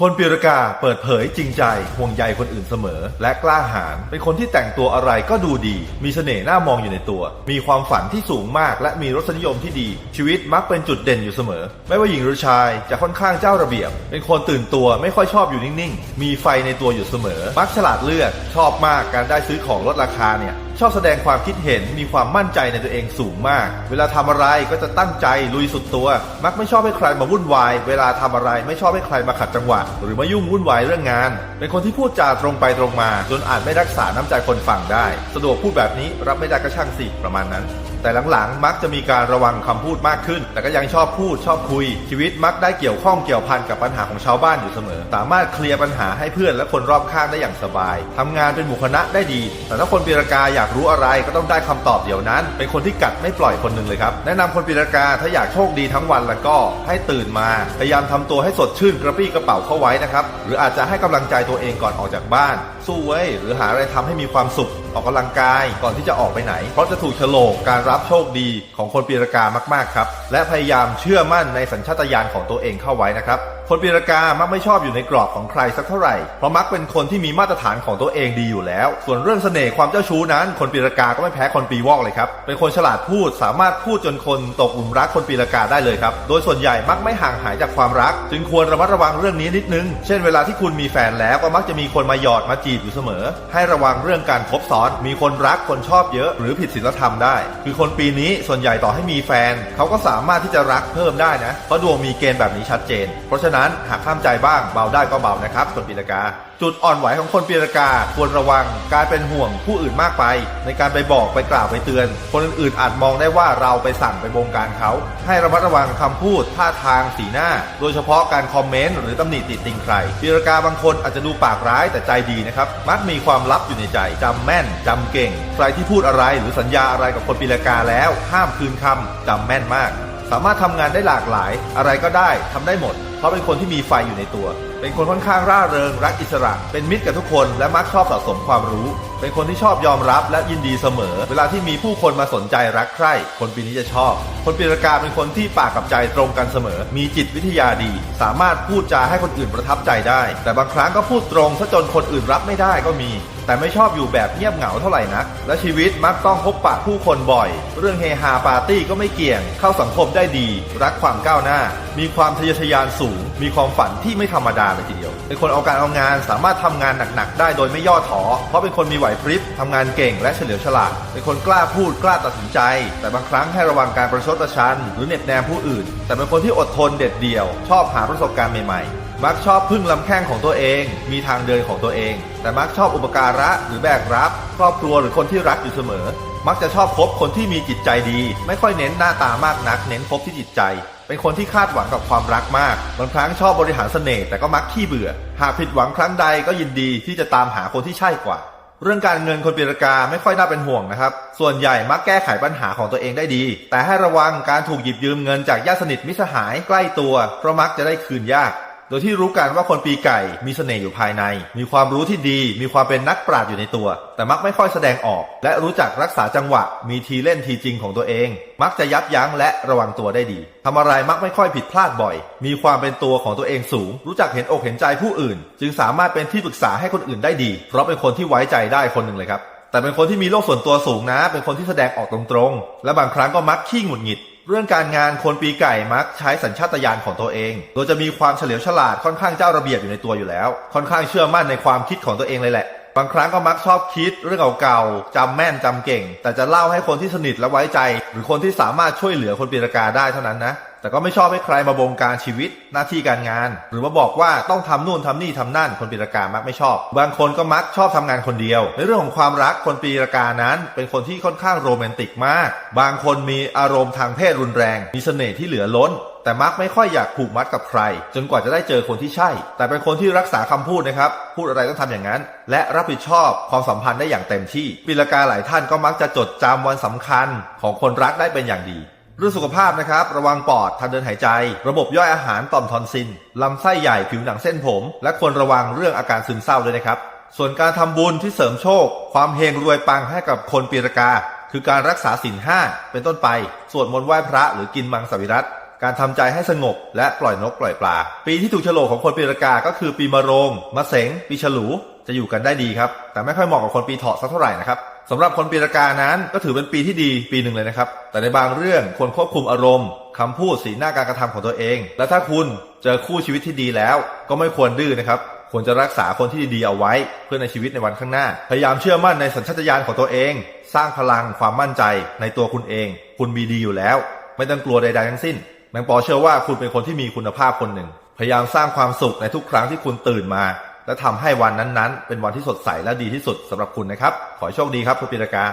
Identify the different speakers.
Speaker 1: คนปีรกาเปิดเผยจริงใจห่วงใยคนอื่นเสมอ และกล้าหาญเป็นคนที่แต่งตัวอะไรก็ดูดี มีเสน่ห์น่ามองอยู่ในตัว มีความฝันที่สูงมาก และมีรสนิยมที่ดี ชีวิตมักเป็นจุดเด่นอยู่เสมอ ไม่ว่าหญิงหรือชายจะค่อนข้างเจ้าระเบียบ เป็นคนตื่นตัวไม่ค่อยชอบอยู่นิ่งๆ มีไฟในตัวอยู่เสมอ มักฉลาดเลือกชอบมากการได้ซื้อของลดราคาเนี่ย ชอบแสดงความคิดเห็นมีความมั่นใจในตัวเองสูงมาก เวลาทำอะไรก็จะตั้งใจลุยสุดตัว มักไม่ชอบให้ใครมาวุ่นวาย เวลาทำอะไรไม่ชอบให้ใครมาขัดจังหวะ หรือมายุ่งวุ่นวายเรื่องงาน เป็นคนที่พูดจาตรงไปตรงมา จนอาจไม่รักษาน้ำใจคนฟังได้ สะดวกพูดแบบนี้รับไม่ได้ก็ช่างสิประมาณนั้นแต่หลังๆ มักจะมีการระวังคำพูดมากขึ้น แต่ก็ยังชอบพูดชอบคุย ชีวิตมักได้เกี่ยวข้องเกี่ยวพันกับปัญหาของชาวบ้านอยู่เสมอ สามารถเคลียร์ปัญหาให้เพื่อนและคนรอบข้างได้อย่างสบายทำงานเป็นหมู่คณะได้ดี แต่ถ้าคนปีรากาอยากรู้อะไรก็ต้องได้คำตอบเดี๋ยวนั้น เป็นคนที่กัดไม่ปล่อยคนหนึ่งเลยครับ แนะนำคนปีรากาถ้าอยากโชคดีทั้งวันแล้วก็ให้ตื่นมา พยายามทำตัวให้สดชื่นกระปี้กระเป๋าเข้าไว้นะครับ หรืออาจจะให้กำลังใจตัวเองก่อนออกจากบ้าน สู้ไว้หรือหาอะไรทำให้มีความสุขออกกำลังกายก่อนที่จะออกไปไหน เพราะจะถูกโฉลกการรับโชคดีของคนปีรกามากๆครับ และพยายามเชื่อมั่นในสัญชาตญาณของตัวเองเข้าไว้นะครับคนปีรากามักไม่ชอบอยู่ในกรอบของใครสักเท่าไหร่ เพราะมักเป็นคนที่มีมาตรฐานของตัวเองดีอยู่แล้ว ส่วนเรื่องเสน่ห์ความเจ้าชู้นั้น คนปีรากาก็ไม่แพ้คนปีวอกเลยครับ เป็นคนฉลาดพูดสามารถพูดจนคนตกหลุมรักคนปีรากาได้เลยครับ โดยส่วนใหญ่มักไม่ห่างหายจากความรัก จึงควรระมัดระวังเรื่องนี้นิดนึง เช่นเวลาที่คุณมีแฟนแล้วก็มักจะมีคนมาหยอดมาจีบอยู่เสมอ ให้ระวังเรื่องการคบซ้อน มีคนรักคนชอบเยอะ หรือผิดศีลธรรมได้ คือคนปีนี้ส่วนใหญ่ต่อให้มีแฟน เขาก็สามารถที่จะรักเพิ่มได้นะ เพราะดวงมีเกณฑ์แบบนี้ชัดเจน เพราะฉะนั้นหากข้ามใจบ้างเบาได้ก็เบานะครับคนปีละกา จุดอ่อนไหวของคนปีละกาควรระวังการเป็นห่วงผู้อื่นมากไป ในการไปบอกไปกล่าวไปเตือน คนอื่นๆอาจมองได้ว่าเราไปสั่งไปบงการเขา ให้ระมัดระวังคำพูดท่าทางสีหน้า โดยเฉพาะการคอมเมนต์หรือตำหนิติติงใครปีละกาบางคนอาจจะดูปากร้ายแต่ใจดีนะครับมักมีความลับอยู่ในใจจำแม่นจำเก่ง ใครที่พูดอะไรหรือสัญญาอะไรกับคนปีละกาแล้วห้ามคืนคำจำแม่นมาก สามารถทำงานได้หลากหลาย อะไรก็ได้ทำได้หมดเพราะเป็นคนที่มีไฟอยู่ในตัว เป็นคนค่อนข้างร่าเริงรักอิสระ เป็นมิตรกับทุกคนและมักชอบสะสมความรู้ เป็นคนที่ชอบยอมรับและยินดีเสมอ เวลาที่มีผู้คนมาสนใจรักใคร่ คนปีนี้จะชอบ คนปีละกาเป็นคนที่ปากกับใจตรงกันเสมอ มีจิตวิทยาดี สามารถพูดจาให้คนอื่นประทับใจได้ แต่บางครั้งก็พูดตรงซะจนคนอื่นรับไม่ได้ก็มีแต่ไม่ชอบอยู่แบบเงียบเหงาเท่าไหร่นัก และชีวิตมักต้องพบปะผู้คนบ่อย เรื่องเฮฮาปาร์ตี้ก็ไม่เกี่ยง เข้าสังคมได้ดี รักความก้าวหน้า มีความทะเยอทะยานสูงมีความฝันที่ไม่ธรรมดาเลยทีเดียว เป็นคนเอาการเอางานสามารถทำงานหนักๆ ได้โดยไม่ย่อท้อ เพราะเป็นคนมีไหวพริบทำงานเก่งและเฉลียวฉลาด เป็นคนกล้าพูดกล้าตัดสินใจ แต่บางครั้งให้ระวังการประชดประชัน หรือเหน็บแนมผู้อื่น แต่เป็นคนที่อดทนเด็ดเดี่ยว ชอบหาประสบการณ์ใหม่ๆมักชอบพึ่งลำแข้งของตัวเอง มีทางเดินของตัวเอง แต่มักชอบอุปการะหรือแบกรับ ครอบครัวหรือคนที่รักอยู่เสมอ มักจะชอบคบคนที่มีจิตใจดี ไม่ค่อยเน้นหน้าตามากนัก เน้นคบที่จิตใจ เป็นคนที่คาดหวังกับความรักมากบางครั้งชอบบริหารเสน่ห์แต่ก็มักขี้เบื่อ หากผิดหวังครั้งใดก็ยินดีที่จะตามหาคนที่ใช่กว่า เรื่องการเงินคนปีรกาไม่ค่อยน่าเป็นห่วงนะครับ ส่วนใหญ่มักแก้ไขปัญหาของตัวเองได้ดี แต่ให้ระวังการถูกหยิบยืมเงินจากญาติสนิทมิสหายใกล้ตัวเพราะมักจะได้คืนยาก โดยที่รู้กันว่าคนปีไก่มีเสน่ห์อยู่ภายใน มีความรู้ที่ดี มีความเป็นนักปราชญ์อยู่ในตัว แต่มักไม่ค่อยแสดงออก และรู้จักรักษาจังหวะ มีทีเล่นทีจริงของตัวเอง มักจะยับยั้งและระวังตัวได้ดีทำอะไรมักไม่ค่อยผิดพลาดบ่อย มีความเป็นตัวของตัวเองสูง รู้จักเห็นอกเห็นใจผู้อื่น จึงสามารถเป็นที่ปรึกษาให้คนอื่นได้ดี เพราะเป็นคนที่ไว้ใจได้คนหนึ่งเลยครับแต่เป็นคนที่มีโลกส่วนตัวสูงนะ เป็นคนที่แสดงออกตรงๆ และบางครั้งก็มักขี้หงุดหงิด เรื่องการงานคนปีไก่มักใช้สัญชาตญาณของตัวเอง โดยจะมีความเฉลียวฉลาดค่อนข้างเจ้าระเบียบอยู่ในตัวอยู่แล้ว ค่อนข้างเชื่อมั่นในความคิดของตัวเองเลยแหละ บางครั้งก็มักชอบคิดเรื่องเก่าๆจำแม่นจำเก่ง แต่จะเล่าให้คนที่สนิทและไว้ใจ หรือคนที่สามารถช่วยเหลือคนปีรกาได้เท่านั้นนะแต่ก็ไม่ชอบให้ใครมาบงการชีวิตหน้าที่การงาน หรือมาบอกว่าต้องทำนู่นทำนี่ทำนั่นคนปีรากามักไม่ชอบ บางคนก็มักชอบทำงานคนเดียว ในเรื่องของความรักคนปีรากานั้น เป็นคนที่ค่อนข้างโรแมนติกมาก บางคนมีอารมณ์ทางเพศรุนแรง มีเสน่ห์ที่เหลือล้นแต่มักไม่ค่อยอยากผูกมัดกับใคร จนกว่าจะได้เจอคนที่ใช่ แต่เป็นคนที่รักษาคำพูดนะครับ พูดอะไรต้องทำอย่างนั้น และรับผิดชอบความสัมพันธ์ได้อย่างเต็มที่ปีละกาหลายท่านก็มักจะจดจำวันสำคัญของคนรักได้เป็นอย่างดี เรื่องสุขภาพนะครับ ระวังปอดทางเดินหายใจ ระบบย่อยอาหารต่อมทอนซิลลำไส้ใหญ่ผิวหนังเส้นผม และควรระวังเรื่องอาการซึมเศร้าด้วยนะครับ ส่วนการทำบุญที่เสริมโชค ความเฮงรวยปังให้กับคนปีรกา คือการรักษาศีลห้าเป็นต้นไป สวดมนต์ไหว้พระหรือกินมังสวิรัตการทำใจให้สงบและปล่อยนกปล่อยปลา ปีที่ถูกโฉลกของคนปีรกาก็คือปีมะโรงมะเสงปีฉลูจะอยู่กันได้ดีครับ แต่ไม่ค่อยเหมาะกับคนปีเถาะสักเท่าไหร่นะครับ สำหรับคนปีรากานั้นก็ถือเป็นปีที่ดีปีหนึ่งเลยนะครับ แต่ในบางเรื่องควรควบคุมอารมณ์คำพูดสีหน้าการกระทำของตัวเอง และถ้าคุณเจอคู่ชีวิตที่ดีแล้ว ก็ไม่ควรดื้อนะครับควรจะรักษาคนที่ดีๆเอาไว้ เพื่อในชีวิตในวันข้างหน้า พยายามเชื่อมั่นในสัญชาตญาณของตัวเอง สร้างพลังความมั่นใจในตัวคุณเอง คุณมีดีอยู่แล้ว ไม่ต้องกลัวใดๆทั้งสิ้นแมงปอเชื่อว่าคุณเป็นคนที่มีคุณภาพคนหนึ่ง พยายามสร้างความสุขในทุกครั้งที่คุณตื่นมา และทำให้วันนั้นๆ เป็นวันที่สดใสและดีที่สุดสำหรับคุณนะครับ ขอโชคดีครับคุณปีรากา